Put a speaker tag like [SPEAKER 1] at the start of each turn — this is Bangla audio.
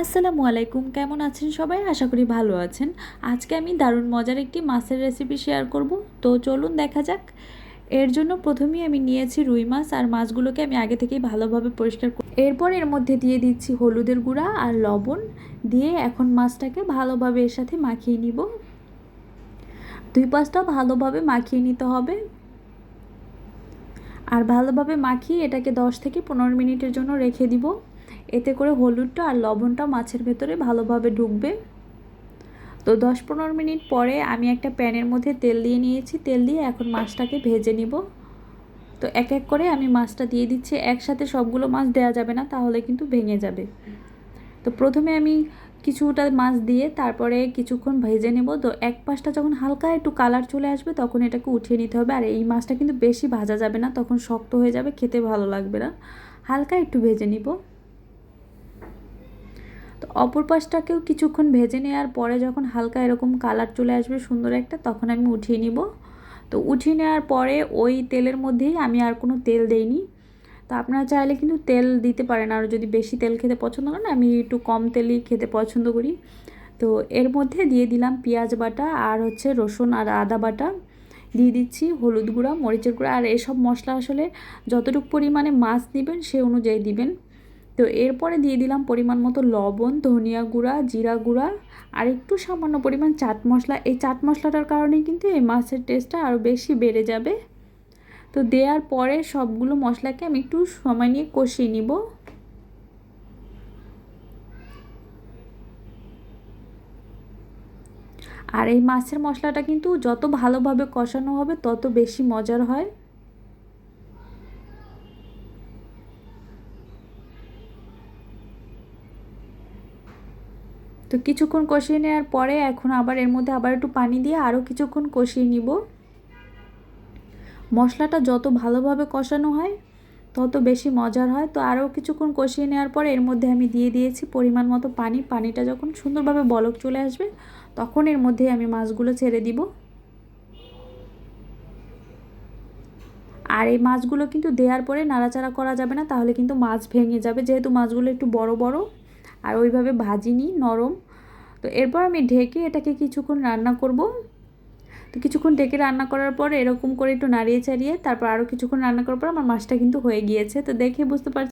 [SPEAKER 1] আসসালামু আলাইকুম, কেমন আছেন সবাই? আশা করি ভালো আছেন। আজকে আমি দারুণ মজার একটি মাছের রেসিপি শেয়ার করব। তো চলুন দেখা যাক। এর জন্য প্রথমেই আমি নিয়েছি রুই মাছ আর মাছগুলোকে আমি আগে থেকেই ভালোভাবে পরিষ্কার করি এরপর এর মধ্যে দিয়ে দিচ্ছি হলুদের গুঁড়া আর লবণ। দিয়ে এখন মাছটাকে ভালোভাবে এর সাথে মাখিয়ে নিব। দুই পাঁচটাও ভালোভাবে মাখিয়ে নিতে হবে। আর ভালোভাবে মাখিয়ে এটাকে দশ থেকে পনেরো মিনিটের জন্য রেখে দিব। এতে করে হলুদটা আর লবণটা মাছের ভেতরে ভালোভাবে ঢুকবে। তো দশ পনেরো মিনিট পরে আমি একটা প্যানের মধ্যে তেল দিয়ে নিয়েছি। তেল দিয়ে এখন মাছটাকে ভেজে নিব। তো এক এক করে আমি মাছটা দিয়ে দিচ্ছি। একসাথে সবগুলো মাছ দেওয়া যাবে না, তাহলে কিন্তু ভেঙে যাবে। তো প্রথমে আমি কিছুটা মাছ দিয়ে তারপরে কিছুক্ষণ ভেজে নেব। তো এক পাশটা যখন হালকা একটু কালার চলে আসবে, তখন এটাকে উঠিয়ে নিতে হবে। আর এই মাছটা কিন্তু বেশি ভাজা যাবে না, তখন শক্ত হয়ে যাবে, খেতে ভালো লাগবে না। হালকা একটু ভেজে নিব। তো অপর পাশটাকেও কিছুক্ষণ ভেজে নেওয়ার পরে যখন হালকা এরকম কালার চলে আসবে সুন্দর একটা, তখন আমি উঠিয়ে নিব। তো উঠিয়ে নেওয়ার পরে ওই তেলের মধ্যেই আমি আর কোনো তেল দেইনি। তো আপনারা চাইলে কিন্তু তেল দিতে পারেন আর যদি বেশি তেল খেতে পছন্দ করেন, আমি একটু কম তেলই খেতে পছন্দ করি। তো এর মধ্যে দিয়ে দিলাম পেঁয়াজ বাটা আর হচ্ছে রসুন আর আদা বাটা। দিয়ে দিচ্ছি হলুদ গুঁড়া, মরিচের গুঁড়া, আর এসব মশলা আসলে যতটুকু পরিমাণে মাছ দিবেন সে অনুযায়ী দিবেন। তো এরপরে দিয়ে দিলাম পরিমাণ মতো লবণ, ধনিয়া গুঁড়া, জিরা গুঁড়া, আর একটু সামান্য পরিমাণ চাট মশলা। এই চাট মশলাটার কারণেই কিন্তু এই মাছের টেস্টটা আরও বেশি বেড়ে যাবে। তো দেওয়ার পরে সবগুলো মশলাকে আমি একটু সময় নিয়ে কষিয়ে নিব। আর এই মাছের মশলাটা কিন্তু যত ভালোভাবে কষানো হবে, তত বেশি মজার হয়। তো কিছুক্ষণ কষিয়ে নেওয়ার পরে এখন আবার এর মধ্যে আবার একটু পানি দিয়ে আরও কিছুক্ষণ কষিয়ে নিব। মশলাটা যত ভালোভাবে কষানো হয়, তত বেশি মজার হয়। তো আরও কিছুক্ষণ কষিয়ে নেওয়ার পরে এর মধ্যে আমি দিয়ে দিয়েছি পরিমাণ মতো পানি। পানিটা যখন সুন্দরভাবে বলক চলে আসবে, তখন এর মধ্যে আমি মাছগুলো ছেড়ে দিব। আর এই মাছগুলো কিন্তু দেওয়ার পরে নাড়াচাড়া করা যাবে না, তাহলে কিন্তু মাছ ভেঙে যাবে। যেহেতু মাছগুলো একটু বড় বড় আর ওইভাবে ভাজিনি নরম। তো এরপর আমি ঢেকে এটাকে কিছুক্ষণ রান্না করব। তো কিছুক্ষণ ঢেকে রান্না করার পর এরকম করে একটু নাড়িয়ে চাড়িয়ে তারপর আরও কিছুক্ষণ রান্না করার পর আমার মাছটা কিন্তু হয়ে গিয়েছে। তো দেখে বুঝতে পারছি